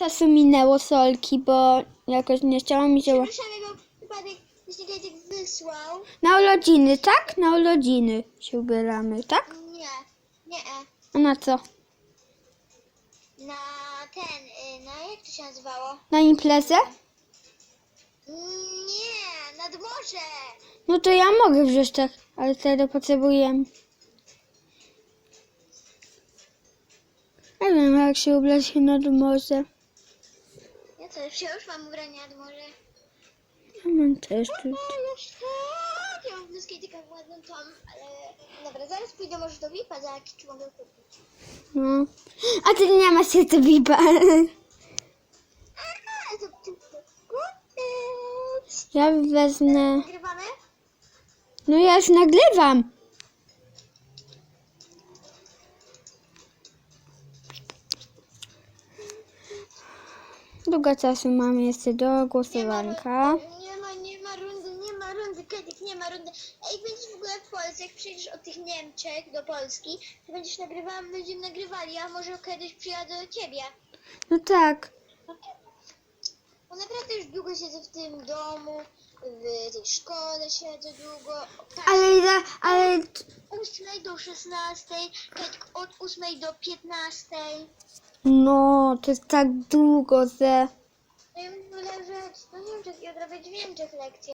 czasu minęło solki, bo jakoś nie chciało mi się... Przepraszam, jego przypadek jeśli Kajtek wysłał. Na urodziny, tak? Na urodziny się ubieramy, tak? Nie, nie. A na co? na ten, y, na jak to się nazywało? Na imprezę? Nie, nad morze. No to ja mogę wziąć tak, ale wtedy potrzebuję... Nie wiem, jak się ubrać nad morze. Też, ja już mam ubrania nad morze. Ja mam też tu. Tak, ja mam i taką ładną tą, ale... Dobra, zaraz pójdę może do VIP-a, za jaki czy mogę kupić. No. A ty nie masz się co biba. Aha, to ty kupić. Ja wezmę... Nagrywamy? No ja już nagrywam. Długo czasu mamy jeszcze do głosowanka. Nie ma, nie ma rundy, nie ma rundy, Kiedyś nie ma rundy. Ej, będziesz w ogóle w Polsce, jak przyjedziesz od tych Niemczech do Polski, to będziesz nagrywała, będziemy nagrywali, a może kiedyś przyjadę do ciebie. No tak. Bo naprawdę już długo siedzę w tym domu, w tej szkole siedzę długo. Tak, Ale ja, ale Od 8 do 16, Kiedyś od 8 do 15. no, to jest tak długo, że No ja bym wolała, że do Niemczech i odrabiać w Niemczech lekcje.